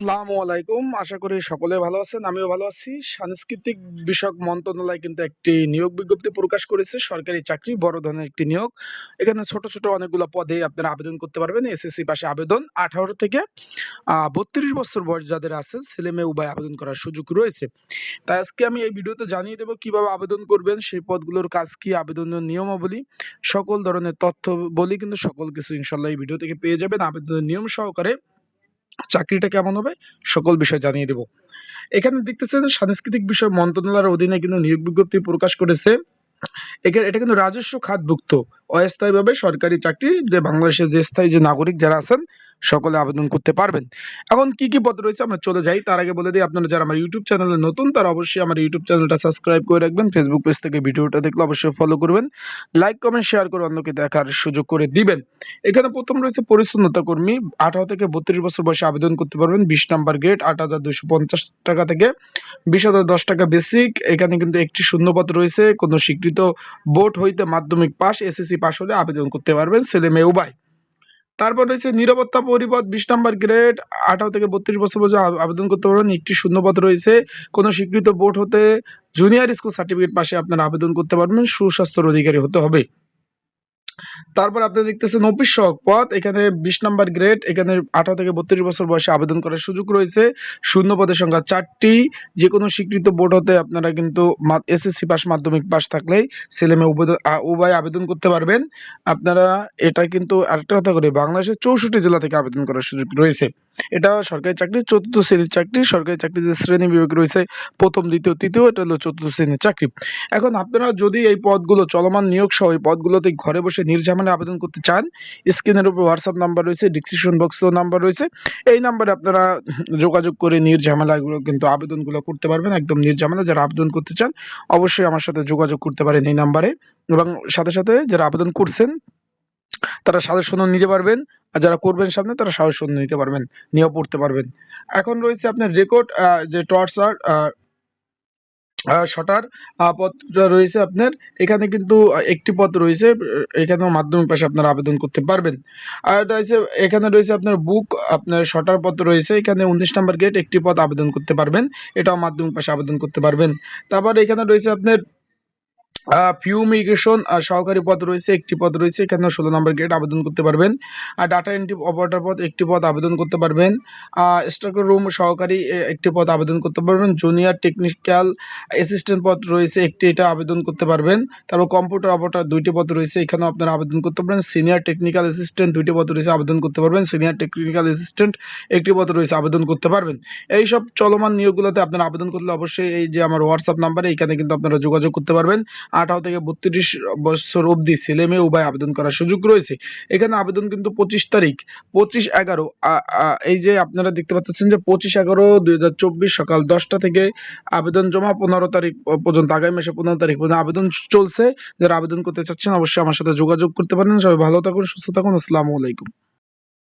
আসসালামু আলাইকুম। আশা করি সকলে ভালো আছেন, আমিও ভালো আছি। সাংস্কৃতিক বিষয়ক মন্ত্রণালয় কিন্তু একটি নিয়োগ বিজ্ঞপ্তি প্রকাশ করেছে, সরকারি চাকরি, বড় ধরনের একটি নিয়োগ। এখানে ছোট ছোট অনেকগুলো পদে আপনারা আবেদন করতে পারবেন, এসএসসি পাশে আবেদন। আঠারো থেকে বত্রিশ বছর বয়স যাদের আছে, ছেলে মেয়ে উভয় আবেদন করার সুযোগ রয়েছে। তাই আজকে আমি এই ভিডিওতে জানিয়ে দেবো কীভাবে আবেদন করবেন, সেই পদগুলোর কাজ কি, আবেদনের নিয়মাবলী, সকল ধরনের তথ্য বলি, কিন্তু সকল কিছু ইনশাল্লাহ এই ভিডিও থেকে পেয়ে যাবেন। আবেদনের নিয়ম সহকারে চাকরিটা কেমন হবে, সকল বিষয় জানিয়ে দেব। এখানে দেখতেছেন সাংস্কৃতিক বিষয় মন্ত্রণালয়ের অধীনে কিন্তু নিয়োগ বিজ্ঞপ্তি প্রকাশ করেছে। এখানে, এটা কিন্তু রাজস্ব খাতভুক্ত। অস্থায়ীভাবে সরকারি চাকরি যে বাংলাদেশের যে স্থায়ী যে নাগরিক যারা আছেন সকলে আবেদন করতে পারবেন। এখন কি কি পদ রয়েছে আমরা চলে যাই। তার আগে বলে দিই, আপনারা যারা আমার ইউটিউব চ্যানেলে নতুন, তারা অবশ্যই আমার ইউটিউব চ্যানেলটা সাবস্ক্রাইব করে রাখবেন। ফেসবুক পেজ থেকে ভিডিওটা দেখলে অবশ্যই ফলো করবেন। লাইক কমেন্ট শেয়ার করে অন্যকে দেখার সুযোগ করে দিবেন। এখানে প্রথম রয়েছে পরিচ্ছন্নতা কর্মী। আঠারো থেকে বত্রিশ বছর বয়সে আবেদন করতে পারবেন। বিশ নাম্বার গেট আট হাজার দুশো পঞ্চাশ টাকা থেকে বিশ হাজার দশ টাকা বেসিক এখানে কিন্তু একটি শূন্যপদ রয়েছে। কোনো স্বীকৃত বোর্ড হইতে মাধ্যমিক পাস এসএসসি পাস হলে আবেদন করতে পারবেন। ছেলে, মেয়ে, উভয়। তারপর রয়েছে নিরাপত্তা পরিপদ বিশ নম্বর গ্রেড, আঠারো থেকে বত্রিশ বছর পর্যন্ত আবেদন করতে পারবেন। একটি শূন্যপদ রয়েছে। কোনো স্বীকৃত বোর্ড হতে জুনিয়র স্কুল সার্টিফিকেট পাশে আপনারা আবেদন করতে পারবেন। সুস্বাস্থ্যের অধিকারী হতে হবে। তারপর আপনি দেখতেছেন অফিস সহক পদ এখানে বিশ নম্বর গ্রেড, এখানে আঠারো থেকে বত্রিশ বছর বয়সে আবেদন করার সুযোগ রয়েছে। শূন্য পদের সংখ্যা চারটি যে কোনো স্বীকৃত বোর্ড হতে আপনারা কিন্তু এসএসসি পাস, মাধ্যমিক পাস থাকলেই ছেলে মেয়ে উভয়- আ- উভয় আবেদন করতে পারবেন। আপনারা এটা কিন্তু আরেকটা কথা করে বাংলাদেশের চৌষট্টি জেলা থেকে আবেদন করার সুযোগ রয়েছে। এটা সরকারি চাকরি, চতুর্থ শ্রেণির চাকরি, সরকারি চাকরি যে শ্রেণি বিভাগ রয়েছে, প্রথম, দ্বিতীয়, তৃতীয়, এটা হলো চতুর্থ শ্রেণির চাকরি। এখন আপনারা যদি এই পদগুলো, চলমান নিয়োগ সহ এই পদগুলোতে ঘরে বসে নির্ঝামেলা আবেদন করতে চান, স্ক্রিনের উপর হোয়াটসঅ্যাপ নাম্বার রয়েছে ডিসক্রিপশন বক্সেও নাম্বার রয়েছে। এই নাম্বারে আপনারা যোগাযোগ করে নির্ঝামেলাগুলো কিন্তু আবেদনগুলো করতে পারবেন, একদম নির্ঝামেলা যারা আবেদন করতে চান, অবশ্যই আমার সাথে যোগাযোগ করতে পারেন এই নাম্বারে এবং সাথে সাথে যারা আবেদন করছেন তারা সাজেশনও নিতে পারবেন। আর যারা করবেন সামনে, তারা সাজেশন নিতে পারবেন, নিয়েও পড়তে পারবেন। এখন রয়েছে আপনার রেকর্ড যে টর্চার শটার পদটা রয়েছে আপনার। এখানে কিন্তু একটি পদ রয়েছে এখানেও মাধ্যমিক পাশে আপনারা আবেদন করতে পারবেন। আর হচ্ছে, এখানে রয়েছে আপনার বুক আপনার শটার পদ রয়েছে। এখানে উনিশ নম্বর গেট একটি পদ আবেদন করতে পারবেন। এটাও মাধ্যমিক পাশে আবেদন করতে পারবেন। তারপর এখানে রয়েছে আপনার ফিউমিগেশন সহকারী পদ রয়েছে, একটি পদ রয়েছে, এখানে ষোলো নম্বর গেট আবেদন করতে পারবেন। আর ডাটা এন্ট্রি অপারেটর পদ, একটি পদ আবেদন করতে পারবেন। স্টক রুম সহকারী একটি পদ আবেদন করতে পারবেন। জুনিয়র টেকনিক্যাল অ্যাসিস্ট্যান্ট পদ রয়েছে, একটি এটা আবেদন করতে পারবেন। তারপর কম্পিউটার অপারেটর দুইটি পদ রয়েছে, এখানেও আপনারা আবেদন করতে পারবেন। সিনিয়র টেকনিক্যাল অ্যাসিস্ট্যান্ট দুইটি পদ রয়েছে, আবেদন করতে পারবেন। সিনিয়র টেকনিক্যাল অ্যাসিস্ট্যান্ট একটি পদ রয়েছে, আবেদন করতে পারবেন। এই সব চলমান নিয়োগগুলোতে আপনারা আবেদন করলে অবশ্যই এই যে আমার হোয়াটসঅ্যাপ নাম্বারে এখানে কিন্তু আপনারা যোগাযোগ করতে পারবেন। আঠারো থেকে বত্রিশ বছর অবধি ছেলে মেয়ে উভয় আবেদন করার সুযোগ রয়েছে। এখানে আবেদন কিন্তু পঁচিশ তারিখ, পঁচিশ এগারো এই যে আপনারা দেখতে পাচ্ছেন যে পঁচিশ এগারো দুই সকাল দশটা থেকে আবেদন জমা, পনেরো তারিখ পর্যন্ত আগামী মাসে পনেরো তারিখ পর্যন্ত আবেদন চলছে। যারা আবেদন করতে চাচ্ছেন অবশ্যই আমার সাথে যোগাযোগ করতে পারেন। সবাই ভালো থাকুন, সুস্থ থাকুন। আসসালামু আলাইকুম।